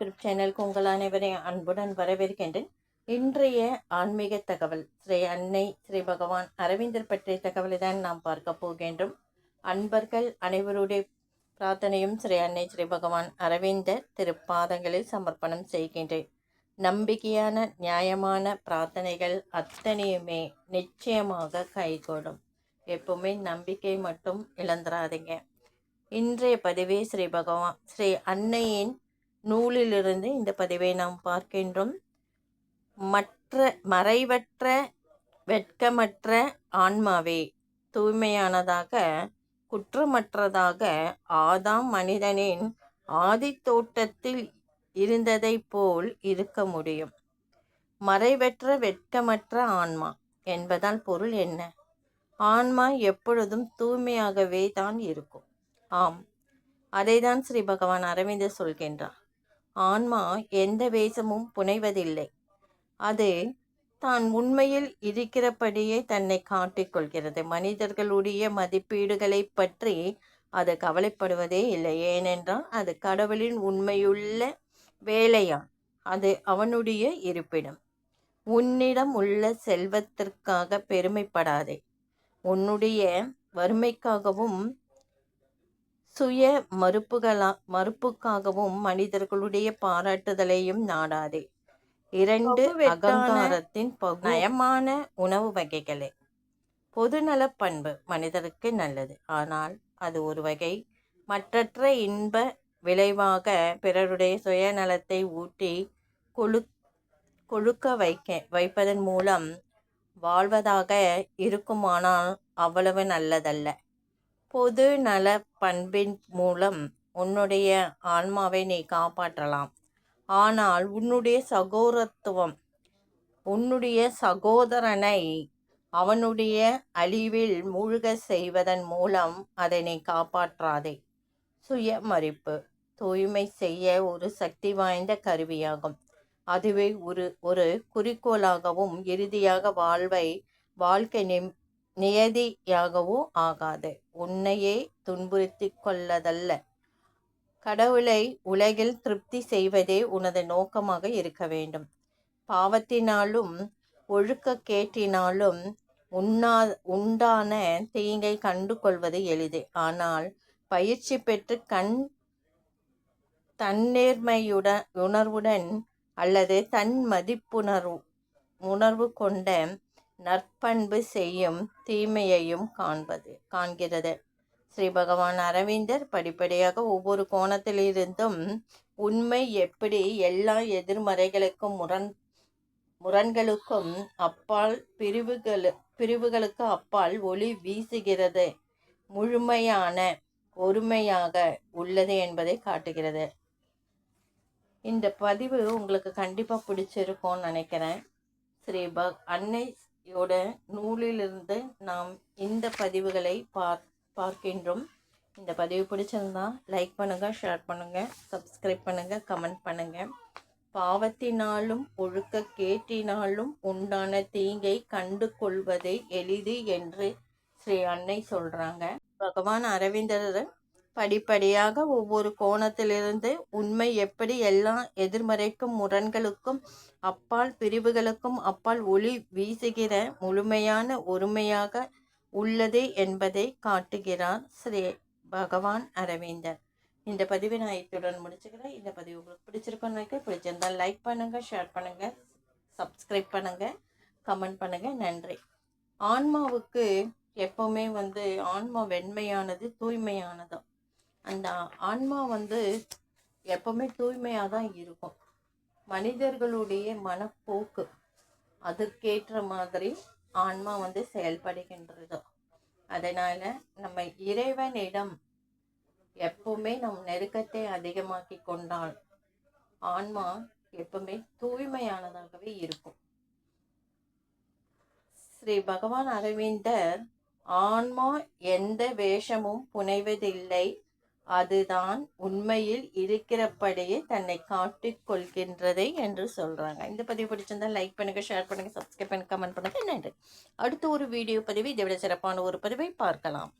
Group சேனலுக்கு உங்கள் அனைவரையும் அன்புடன் வரவேற்கின்றேன். இன்றைய ஆன்மீக தகவல் ஸ்ரீ அன்னை ஸ்ரீ பகவான் அரவிந்தர் பற்றிய தகவலை தான் நாம் பார்க்க போகின்றோம். அன்பர்கள் அனைவருடைய பிரார்த்தனையும் ஸ்ரீ அன்னை ஸ்ரீ பகவான் அரவிந்தர் திருப்பாதங்களில் சமர்ப்பணம் செய்கின்றேன். நம்பிக்கையான நியாயமான பிரார்த்தனைகள் அத்தனையுமே நிச்சயமாக கைகூடும். எப்பவுமே நம்பிக்கை மட்டும் இழந்துடாதீங்க இன்றைய பதிவே ஸ்ரீ பகவான் ஸ்ரீ அன்னையின் நூலிலிருந்து இந்த பதிவை நாம் பார்க்கின்றோம். மற்ற மறைவற்ற வெட்கமற்ற ஆன்மாவே தூய்மையானதாக குற்றமற்றதாக ஆதாம் மனிதனின் ஆதி தோட்டத்தில் இருந்ததைப் போல் இருக்க முடியும். மறைவற்ற வெட்கமற்ற ஆன்மா என்பதால் பொருள் என்ன? ஆன்மா எப்பொழுதும் தூய்மையாகவே தான் இருக்கும். ஆம். அதைதான் ஸ்ரீ பகவான் அரவிந்தர் சொல்கின்றார். ஆன்மா எந்த வேஷமும் புனைவதில்லை. அது தான் உண்மையில் இருக்கிறபடியே தன்னை காட்டிக்கொள்கிறது. மனிதர்களுடைய மதிப்பீடுகளை பற்றி அது கவலைப்படுவதே இல்லை. ஏனென்றால் அது கடவுளின் உண்மையுள்ள வேலையான் அது அவனுடைய இருப்பிடம். உன்னிடம் உள்ள செல்வத்திற்காக பெருமைப்படாதே. உன்னுடைய வறுமைக்காகவும் சுய மறுப்புகளா மறுப்புக்காகவும் மனிதர்களுடைய பாராட்டுதலையும் நாடாதே. இரண்டு அகங்காரத்தின் நயமான உணவு வகைகளே. பொதுநல பண்பு மனிதருக்கு நல்லது. ஆனால் அது ஒரு வகை மற்றற்ற இன்ப விளைவாக பிறருடைய சுயநலத்தை ஊட்டி கொழு கொழுக்க வைக்க வைப்பதன் மூலம் வாழ்வதாக இருக்குமானால் அவ்வளவு நல்லதல்ல. பொது நல பண்பின் மூலம் உன்னுடைய ஆன்மாவை நீ காப்பாற்றலாம். ஆனால் உன்னுடைய சகோதரத்துவம் உன்னுடைய சகோதரனை அவனுடைய அழிவில் மூழ்க செய்வதன் மூலம் அதை நீ காப்பாற்றாதே. சுயமறிப்பு தூய்மை செய்ய ஒரு சக்தி வாய்ந்த கருவியாகும். அதுவே ஒரு ஒரு குறிக்கோளாகவும் இறுதியாக வாழ்வை வாழ்க்கை நிம் நியதியாகவோ ஆகாது. உன்னையே துன்புறுத்தி கொள்ளதல்ல. கடவுளை உலகில் திருப்தி செய்வதே உனது நோக்கமாக இருக்க வேண்டும். பாவத்தினாலும் ஒழுக்கக்கேட்டினாலும் உண்ணா உண்டான தீங்கை கண்டு கொள்வது எளிது. ஆனால் பயிற்சி பெற்று கண் தன்னேர்மையுடன் உணர்வுடன் அல்லது தன் மதிப்புணர்வு உணர்வு கொண்ட நற்பண்பு செய்யும் தீமையையும் காண்பது காண்கிறது. ஸ்ரீ பகவான் அரவிந்தர் படிப்படியாக ஒவ்வொரு கோணத்திலிருந்தும் உண்மை எப்படி எல்லா எதிர்மறைகளுக்கும் முரண் முரண்களுக்கும் அப்பால் பிரிவுகளு பிரிவுகளுக்கு அப்பால் ஒளி வீசுகிறது. முழுமையான ஒருமையாக உள்ளது என்பதை காட்டுகிறது. இந்த பதிவு உங்களுக்கு கண்டிப்பாக பிடிச்சிருக்கும்னு நினைக்கிறேன். ஸ்ரீ ப யோட நூலிலிருந்து நாம் இந்த பதிவுகளை பார் பார்க்கின்றோம். இந்த பதிவு பிடிச்சிருந்தா லைக் பண்ணுங்கள் ஷேர் பண்ணுங்கள் சப்ஸ்கிரைப் பண்ணுங்கள் கமெண்ட் பண்ணுங்கள் பாவத்தினாலும் ஒழுக்க கேட்டினாலும் உண்டான தீங்கை கண்டு கொள்வதை எளிது என்று ஸ்ரீ அன்னை சொல்கிறாங்க பகவான் அரவிந்தர் படிப்படியாக ஒவ்வொரு கோணத்திலிருந்து உண்மை எப்படி எல்லா எதிர்மறைக்கும் முரண்களுக்கும் அப்பால் பிரிவுகளுக்கும் அப்பால் ஒளி வீசுகிற முழுமையான ஒருமையாக உள்ளது என்பதை காட்டுகிறார் ஸ்ரீ பகவான் அரவிந்தர். இந்த பதிவை நான் இத்துடன் முடிச்சுக்கிறேன். இந்த பதிவு உங்களுக்கு பிடிச்சிருக்கோன்னு நினைக்கிறேன். பிடிச்சிருந்தால் லைக் பண்ணுங்கள் ஷேர் பண்ணுங்கள் சப்ஸ்கிரைப் பண்ணுங்கள் கமெண்ட் பண்ணுங்கள் நன்றி. ஆன்மாவுக்கு எப்போவுமே வந்து ஆன்மா வெண்மையானது தூய்மையானதும். அந்த ஆன்மா வந்து எப்போவுமே தூய்மையாக தான் இருக்கும். மனிதர்களுடைய மனப்போக்கு அதற்கேற்ற மாதிரி ஆன்மா வந்து செயல்படுகின்றது. அதனால் நம்ம இறைவனிடம் எப்பவுமே நம் நெருக்கத்தை அதிகமாக்கி கொண்டால் ஆன்மா எப்பவுமே தூய்மையானதாகவே இருக்கும். ஸ்ரீ பகவான் அரவிந்தர் ஆன்மா எந்த வேஷமும் புனைவதில்லை. அதுதான் உண்மையில் இருக்கிறபடியே தன்னை காட்டிக் கொள்கின்றதை என்று சொல்கிறாங்க இந்த பதிவு பிடிச்சிருந்தால் லைக் பண்ணுங்கள் ஷேர் பண்ணுங்கள் சப்ஸ்கிரைப் பண்ணுங்கள் கமெண்ட் பண்ணுங்கள் நன்றி. அடுத்த ஒரு வீடியோ பதிவு இதை விட சிறப்பான ஒரு பதிவை பார்க்கலாம்.